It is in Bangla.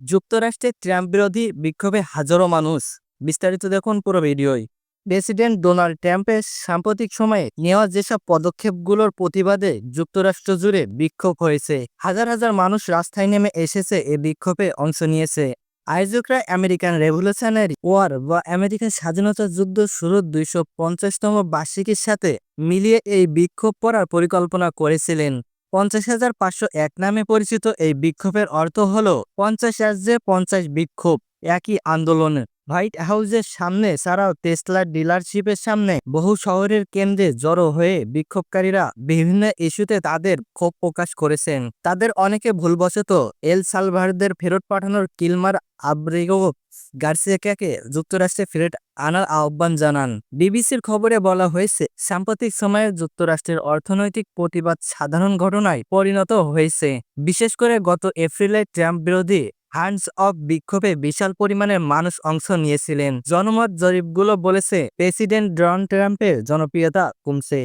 যুক্তরাষ্ট্রে ট্রাম্প বিরোধী বিক্ষোভে হাজারো মানুষ। বিস্তারিত দেখুন পুরো ভিডিওই প্রেসিডেন্ট ডোনাল্ড ট্রাম্পের সাম্প্রতিক সময়ে নেওয়া যেসব পদক্ষেপগুলোর প্রতিবাদে যুক্তরাষ্ট্র জুড়ে বিক্ষোভ হয়েছে, হাজার হাজার মানুষ রাস্তায় নেমে এসেছে এ বিক্ষোভে অংশ নিয়েছে। আয়োজকরা আমেরিকান রেভলিউশনারি ওয়ার বা আমেরিকান স্বাধীনতা যুদ্ধ শুরুর দুইশো পঞ্চাশতম বার্ষিকীর সাথে মিলিয়ে এই বিক্ষোভ করার পরিকল্পনা করেছিলেন। পঞ্চাশ হাজার পাঁচশো এক নামে পরিচিত এই বিক্ষোভের অর্থ হল পঞ্চাশ রাজ্যে পঞ্চাশ বিক্ষোভ, একই আন্দোলনের। হোয়াইট হাউসের সামনে ছাড়াও টেসলার ডিলারশিপের সামনে বহু শহরের কেন্দ্রে জড়ো হয়ে বিক্ষোভকারীরা বিভিন্ন ইস্যুতে তাদের ক্ষোভ প্রকাশ করেছেন। তাদের অনেকে ভুলবশত এল সালভারদের ফেরত পাঠানোর কিলমার আব্রিগো গার্সিয়াকে যুক্তরাষ্ট্রে ফেরত আনার আহ্বান জানান। বিবিসির খবরে বলা হয়েছে, সাম্প্রতিক সময়ে যুক্তরাষ্ট্রের অর্থনৈতিক প্রতিবাদ সাধারণ ঘটনায় পরিণত হয়েছে। বিশেষ করে গত এপ্রিলে ট্রাম্প বিরোধী হ্যান্ডস অফ বিক্ষোভে বিশাল পরিমাণের মানুষ অংশ নিয়েছিলেন। জনমত জরিপগুলো বলেছে, প্রেসিডেন্ট ডোনাল্ড ট্রাম্পের জনপ্রিয়তা কমছে।